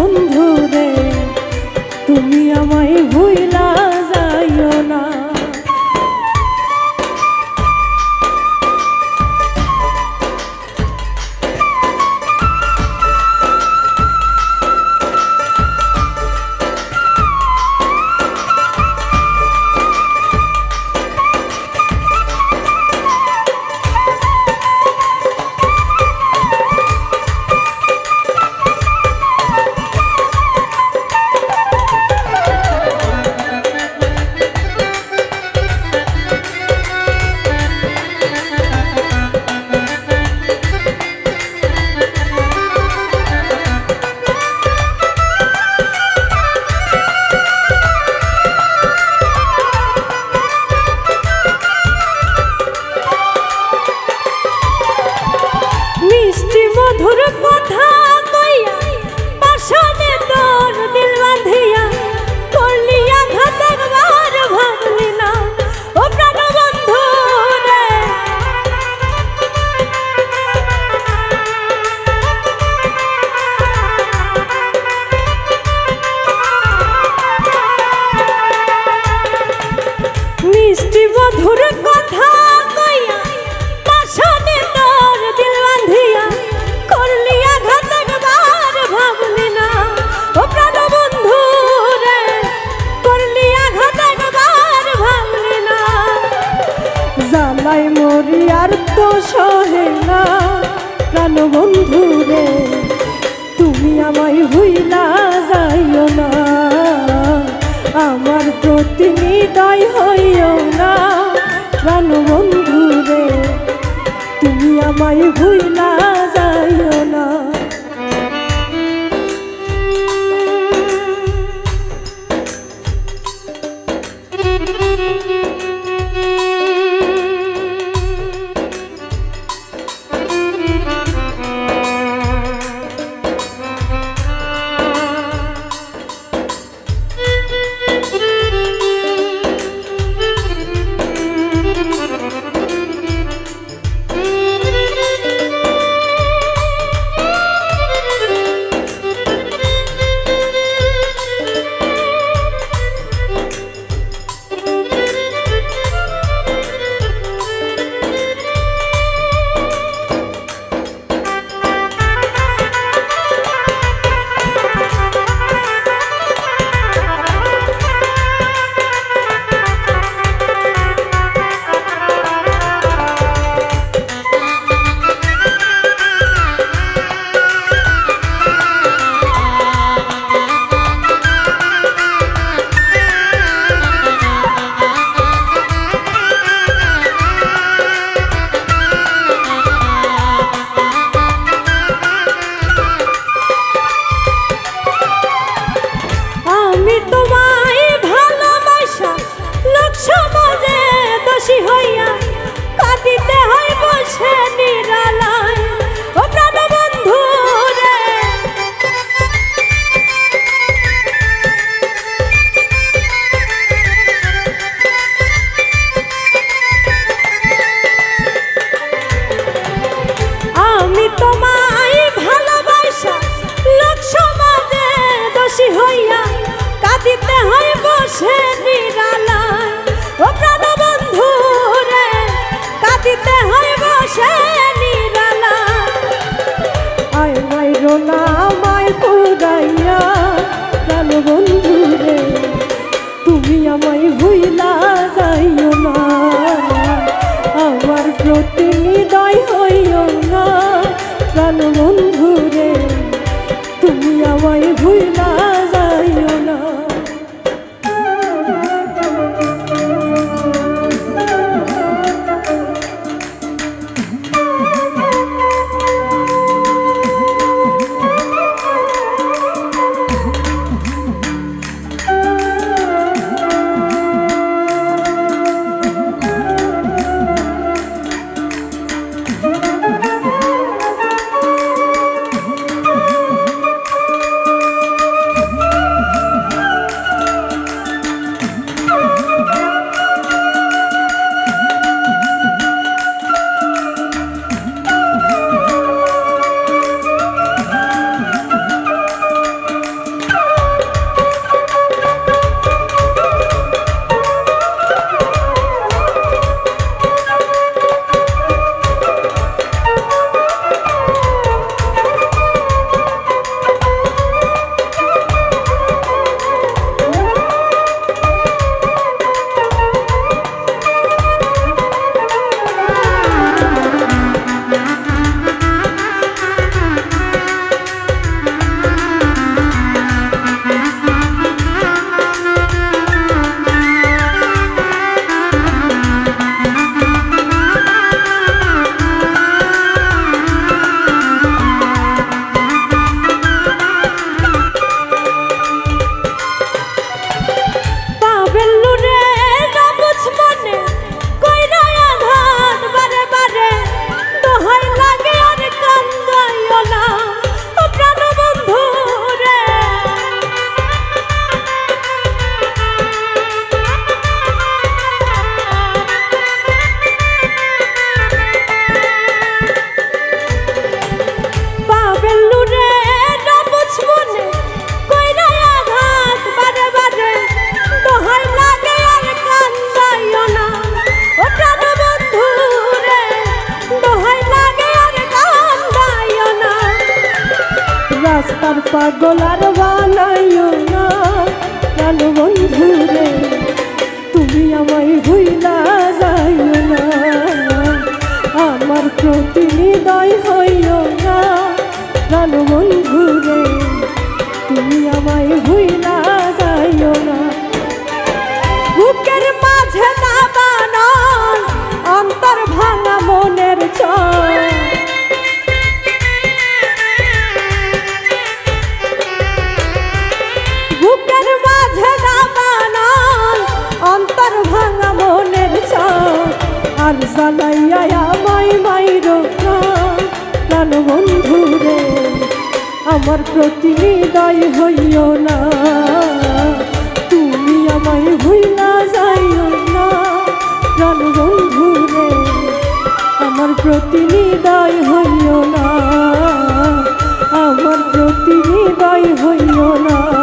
বন্ধুরে তুমি আমায় ভুইলা আমায় ভুইলা সে বিড়াল পাগলার বানাইও না। প্রাণ বন্ধু রে তুমি আমায় ভুইলা যাইও না। আমার প্রতি হৃদয় হইও না। প্রাণ বন্ধুরে আমার প্রতি হৃদয় হইও না। তুমি আমায় ভুলা যাইও না। প্রাণ বন্ধুরে আমার প্রতি হৃদয় হইও না। আমার প্রতি হৃদয় হইও না।